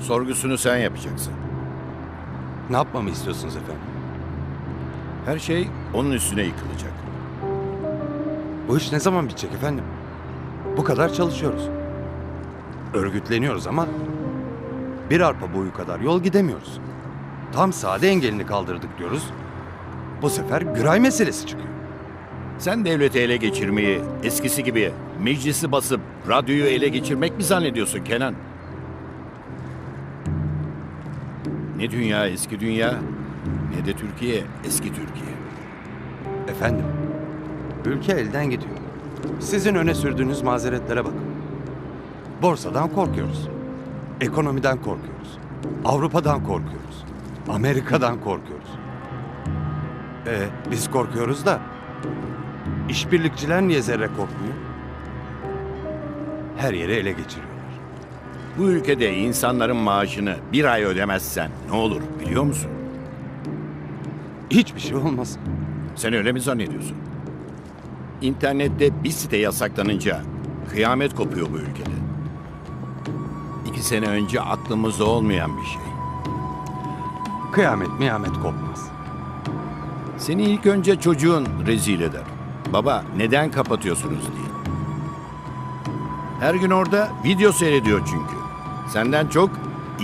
Sorgusunu sen yapacaksın. Ne yapmamı istiyorsunuz efendim? Her şey onun üstüne yıkılacak. Bu iş ne zaman bitecek efendim? Bu kadar çalışıyoruz. Örgütleniyoruz ama bir arpa boyu kadar yol gidemiyoruz. Tam sade engelini kaldırdık diyoruz. Bu sefer güray meselesi çıkıyor. Sen devleti ele geçirmeyi eskisi gibi meclisi basıp radyoyu ele geçirmek mi zannediyorsun Kenan? Ne dünya eski dünya ne de Türkiye eski Türkiye. Efendim, ülke elden gidiyor. Sizin öne sürdüğünüz mazeretlere bakın. Borsadan korkuyoruz. Ekonomiden korkuyoruz. Avrupa'dan korkuyoruz. Amerika'dan korkuyoruz. E, biz korkuyoruz da işbirlikçiler niye zerre korkmuyor? Her yeri ele geçiriyorlar. Bu ülkede insanların maaşını bir ay ödemezsen ne olur biliyor musun? Hiçbir şey olmaz. Sen öyle mi zannediyorsun? İnternette bir site yasaklanınca kıyamet kopuyor bu ülkede. İki sene önce aklımızda olmayan bir şey. Kıyamet miyamet kopmaz. Seni ilk önce çocuğun rezil eder. Baba neden kapatıyorsunuz diye. Her gün orada video seyrediyor çünkü. Senden çok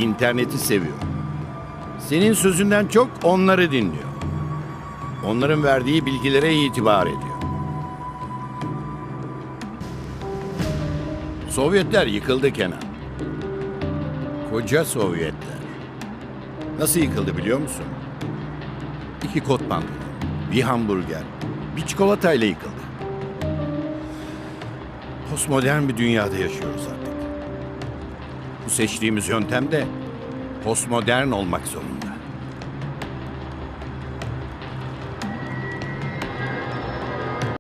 interneti seviyor. Senin sözünden çok onları dinliyor. Onların verdiği bilgilere itibar ediyor. Sovyetler yıkıldı Kenan. Koca Sovyetler. Nasıl yıkıldı biliyor musun? İki kot pantolon, bir hamburger, bir çikolatayla yıkıldı. Postmodern bir dünyada yaşıyoruz artık. Bu seçtiğimiz yöntem de postmodern olmak zorunda.